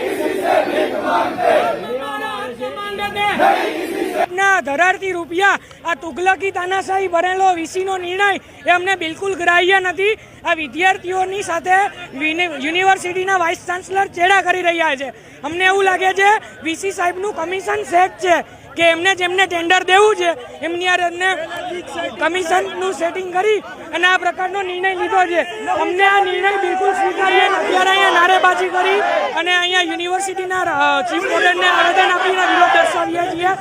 किसी से भीख मांगते ધરારતી રૂપિયા આ તુગલકી તાનાશાહી ભરેલો વીસીનો નિર્ણય એ અમને બિલકુલ ગ્રાહ્ય નથી. આ વિદ્યાર્થીઓની સાથે યુનિવર્સિટીના વાઇસ ચાન્સલર ચેડા કરી રહ્યા છે. અમને એવું લાગે છે વીસી સાહેબનું કમિશન સેટ છે કે એમને જેમને ટેન્ડર દેવું છે, એમની આ એમને કમિશનનું સેટિંગ કરી અને આ પ્રકારનો નિર્ણય લીધો છે. અમને આ નિર્ણય બિલકુલ સ્વીકારીએ અત્યારે અહીંયા નારેબાજી કરી અને અહીંયા યુનિવર્સિટીના ચીફ વોર્ડનને આવેદન આપીને વિરોધ દર્શાવીએ છીએ.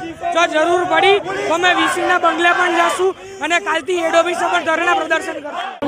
જો જરૂર પડી તો અમે વીસીના બંગલે પણ જશું અને કાલથી હેડ ઓફિસે પણ ધરણા પ્રદર્શન કરશું.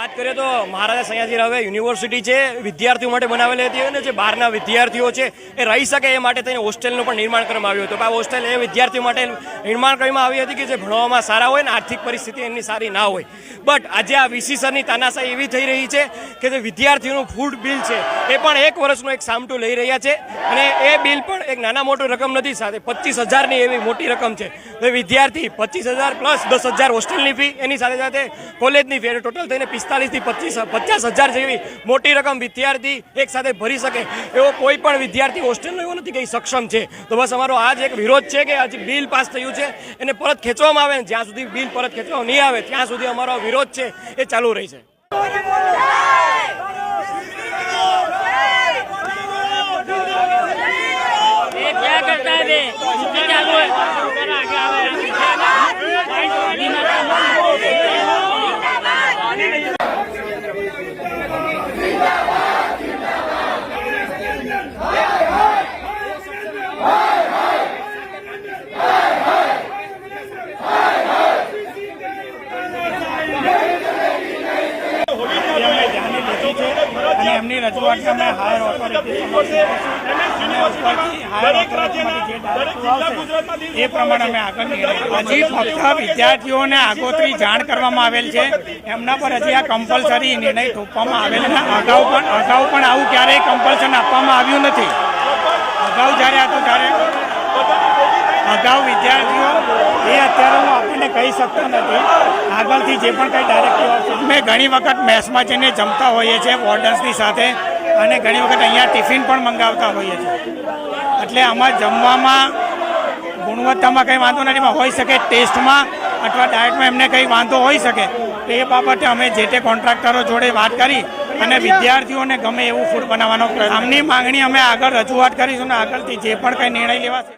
વાત કરીએ તો મહારાજા સયાજી રાવે યુનિવર્સિટી છે, વિદ્યાર્થીઓ માટે બનાવેલી હતી અને જે બહારના વિદ્યાર્થીઓ છે એ રહી શકે એ માટે થઈને હોસ્ટેલનું પણ નિર્માણ કરવામાં આવ્યું હતું. આ હોસ્ટેલ એ વિદ્યાર્થીઓ માટે નિર્માણ કરવામાં આવી હતી કે જે ભણવામાં સારા હોય ને આર્થિક પરિસ્થિતિ એમની સારી ના હોય. બટ આજે આ વીસી તાનાશાહી એવી થઈ રહી છે કે જે વિદ્યાર્થીઓનું ફૂડ બિલ છે એ પણ એક વર્ષનું એક સામટું લઈ રહ્યા છે અને એ બિલ પણ એક નાના મોટું રકમ નથી, સાથે પચીસ હજારની એવી મોટી રકમ છે. વિદ્યાર્થી પચીસ હજાર પ્લસ દસ હજાર હોસ્ટેલની ફી, એની સાથે સાથે કોલેજની ફી ટોટલ થઈને પિસ્તાલીસ થી પચીસ, પચાસ હજાર જેવી મોટી રકમ વિદ્યાર્થી એક સાથે ભરી શકે. એવો કોઈ પણ વિદ્યાર્થી હોસ્ટેલનો એવો નથી કે સક્ષમ છે. તો બસ અમારો આ જ એક વિરોધ છે કે હજી બિલ પાસ થયું છે. એને પરત ખેંચવામાં આવે જ્યાં સુધી બિલ પરત ખેંચવામાં નહીં આવે, ત્યાં સુધી અમારો વિરોધ છે એ ચાલુ રહી છે. ये અને એમની રજૂઆત અમે હાયર ઓથોરિટી એ પ્રમાણે અમે આગળ હજી ફક્ત વિદ્યાર્થીઓને આગોતરી જાણ કરવામાં આવેલ છે. એમના પર હજી આ કમ્પલસરી નિર્ણય થોપવામાં આવેલ છે. અગાઉ પણ અગાઉ પણ આવું ક્યારેય કમ્પલસન આપવામાં આવ્યું નથી. અગાઉ જ્યારે હતું ત્યારે અગાઉ વિદ્યાર્થીઓ એ અત્યારે હું આપણને કહી શકતો નથી. આગળથી જે પણ કંઈ ડાયરેક્ટિવ આવશે અમે ઘણી વખત મેસમાં જઈને જમતા હોઈએ છીએ વોર્ડન્સની સાથે, અને ઘણી વખત અહીંયા ટિફિન પણ મંગાવતા હોઈએ છીએ. એટલે આમાં જમવામાં ગુણવત્તામાં કંઈ વાંધો નથી પણ હોઈ શકે ટેસ્ટમાં અથવા ડાયટમાં એમને કંઈ વાંધો હોઈ શકે. એ બાબતે અમે જે તે કોન્ટ્રાક્ટરો જોડે વાત કરી અને વિદ્યાર્થીઓને ગમે એવું ફૂડ બનાવવાનો પ્રયત્ન આમની માંગણી અમે આગળ રજૂઆત કરીશું અને આગળથી જે પણ કંઈ નિર્ણય લેવાશે.